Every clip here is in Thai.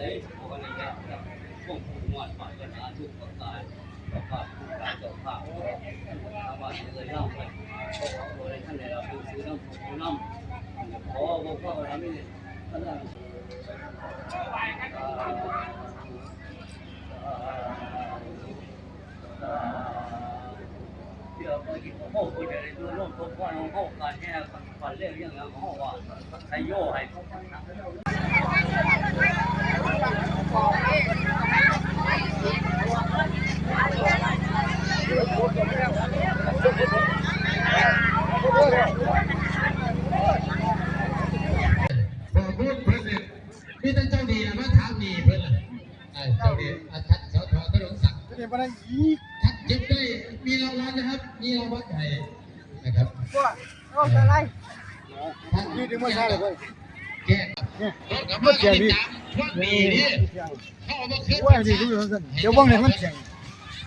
คงคงวดปรารถนาทุกประการเจ้าภาพทุกการเจ้าภาพสามารถเลยเล่าไปโดยท่านได้รับซื้อน้ำของน้ำขอบอกว่าเราไม่ท่านได้เดี๋ยวไปกินข้าวคนเดียวดูร่มต้นว่าน้องเข้าการแห่ฝันเรื่องอย่างนั้นเขาว่าใครโย่ให้เขาบอกพูดเพิ่นเนี่ยมีแต่เจ้าดีนะมาถามนี่เพิ่นน่ะไอ้ เจ้าดีอาชัดสอทอถนนศักดิ์เดี๋ยวมาได้อีกทัดเจ็บได้มีรางวัลนะครับมีรางวัลให้นะครับว่าเอาอะไรท่านนี่ดึงมาใช่เลยเว้ยแก้ รถกับมาติดตามพวกมีนี่เข้ามาขึ้นว่าดีดูอยู่ซั่นเดี๋ยวบ้องเนี่ยมันเสียง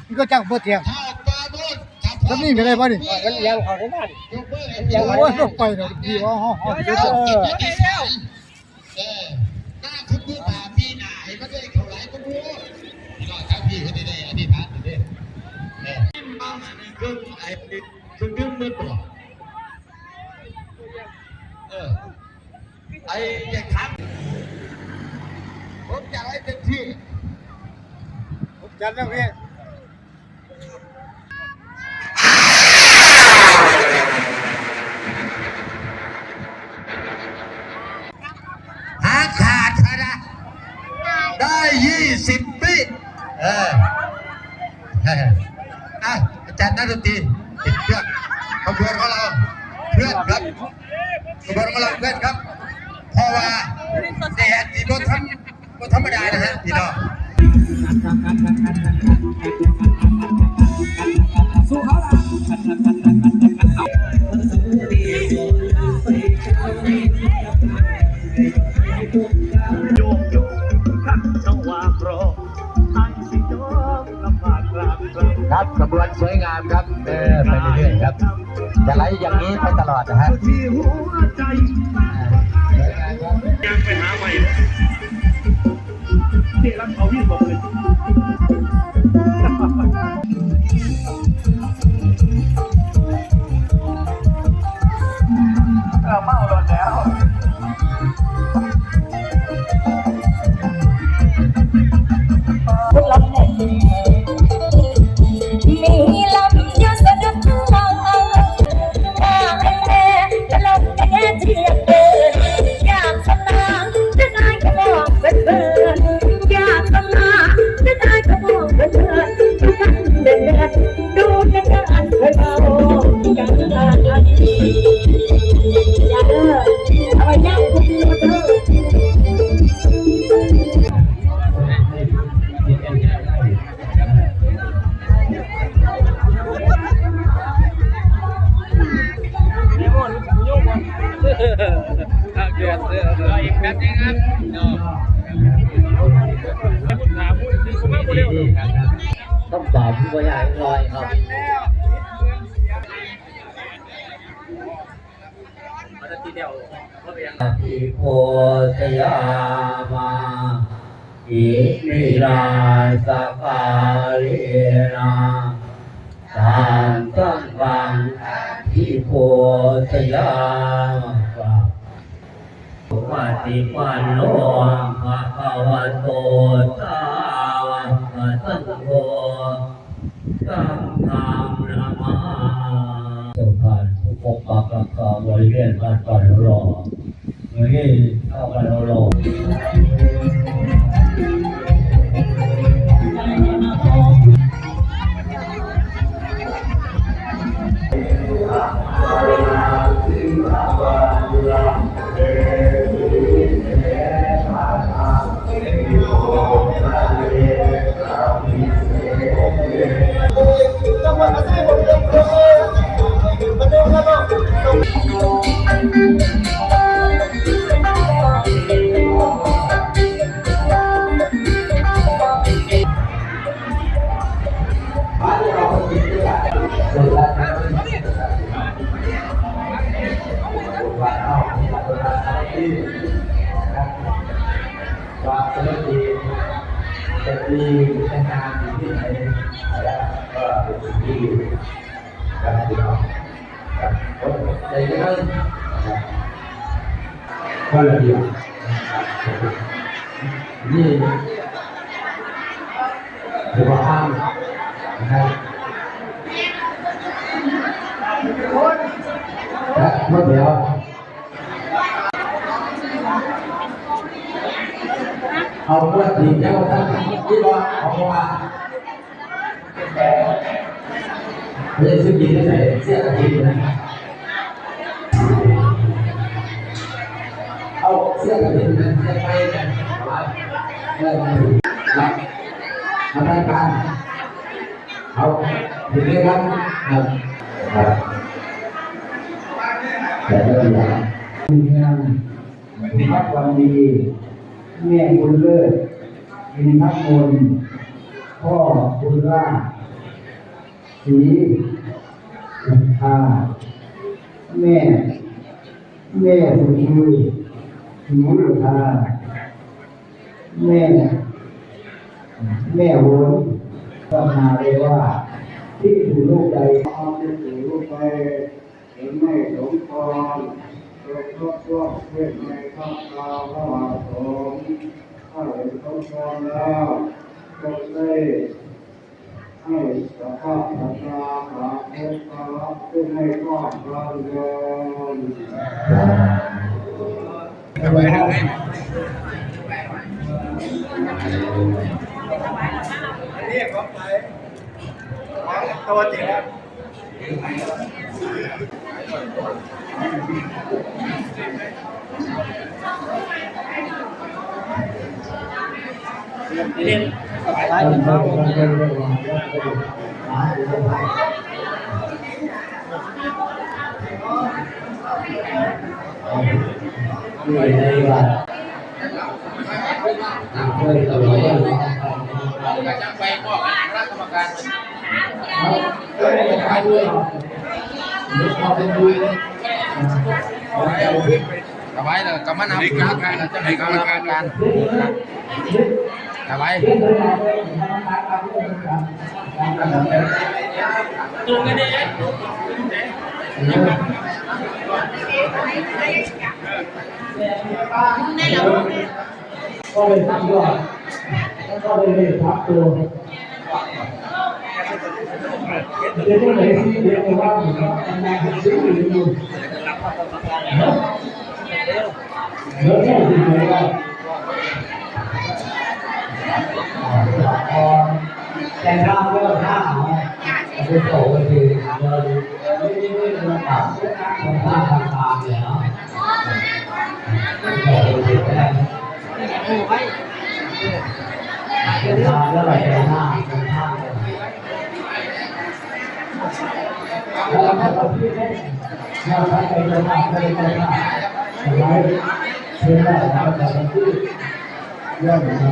มันก็จังบ่เที่ยงถ้าปลาโดนจับแล้วนี่ก็ได้บ่นี่มันเลี้ยงเขาได้บ้านยกมือให้เดี๋ยวว่าต้องไปเนาะดีว่าฮอฮอเดี๋ยวเออเออหน้าคุณดูตาพี่หน้าให้มันได้เท่าไหร่ก็รู้พี่น้องครับพี่เขาได้ได้อธิษฐานอยู่เด้เออมาเครื่องไอ้เครื่องดื่มมืดบ่เออ ไอ้อยากถามผมอยากให้เต็มที่ผมจัดแล้วพี่หาขาดนะได้ยี่สิบปีเออเอออะอาจารย์นักดนตรีติดเครื่องขบวนของเราเพื่อนครับขบวนของเราเพื่อนครับ เพราะว่าแดดที่รถทำรถธรรมดานะฮะพี่น้องโยกโยกขัดจังหวะโปรไอ้สิโยกลำบากลางกลางครับขบวนสวยงามครับเออไปเรื่อยๆครับจะไหลอย่างนี้ไปตลอดนะฮะ ยังไปหาใหม่ที่รับเขาที่บอกเลย เดือดเดือดอีกแบบนึงครับเนาะต้องตอบผู้บริหารลอยครับอิโพสยามาอิมิราสกาเลนะสานตังบังอิโพสยามา ปฏิปันโนภะคะวะโตสาวกสังโฆสังฆามนามาเจ้าผ่านผู้ปกปักรักษาบริเวณบ้านก่อนรอเมื่อ ครับพี่น้องครับผมใจเย็นนะครับก็ระ เบียบนะครับนี่ถือว่าห้ามนะครับและเมื่อเดียวเอาเพื่อนทีเจ้าท่านะเอามาไม่ใช่ซื้อกินได้ไหนเสียกินนะเอาเสียกินนะเสียไปนะเออรับมาทำการเอาถึงเรื่องครับครับแต่ก็อย่างงานพักวันดีแม่บุญเลิศอินทมนต์พ่อบุญรา ชศรีสุภาแม่ แม่บุญชูหนูหลุทาแม่ แม่โหนก็มาเลยว่า ที่ถูกลูกใจเอาไปสู่ลูกไปเห็นไม่สมควรยเพราะพวกเพื่อนในข้างกาวพระมหาสงฆ์ถ้าเห็นสมควรแล้วก็ได้ ให้สภาพสัตราหาเทพกรับขึ้นให้ก้อนกลางเดินอยู่ในวัดช่วยตัวเองจะไปบอกคณะกรรมการช่วยกันไปด้วยนึกพอเป็นดูเลยสบายเลยกรรมนำคณะกรร มการจะให้กรรมการสบายตัว กันเองก็เลยทำยอดก็เลยพักตัวเดี๋ยวไหนที่เดี๋ยวว่าผม ทำงานซื้ออยู่เยอะแค่สิบเลยว่าแต่ถ้าเมื่อถ้าไปโตไปทีเราไม่ได้ไม่ได้ระดับของทางทางการเนี่ยเนาะโตไปทีแรกเป็นทางแล้วไหลไปหน้าเป็นทางเลยแล้วเราก็พิจารณาเราใช้ไปจะมาไปจะมาทำไมเชื่อได้เราจะมาพูดเรื่องนี้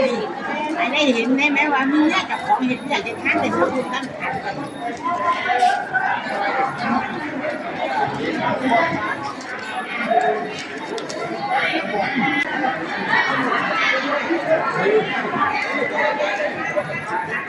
เห็นได้ไหมว่ามีเนี่ยกับของเห็นอยากจะทานแต่ชอบอยู่ตั้งขัน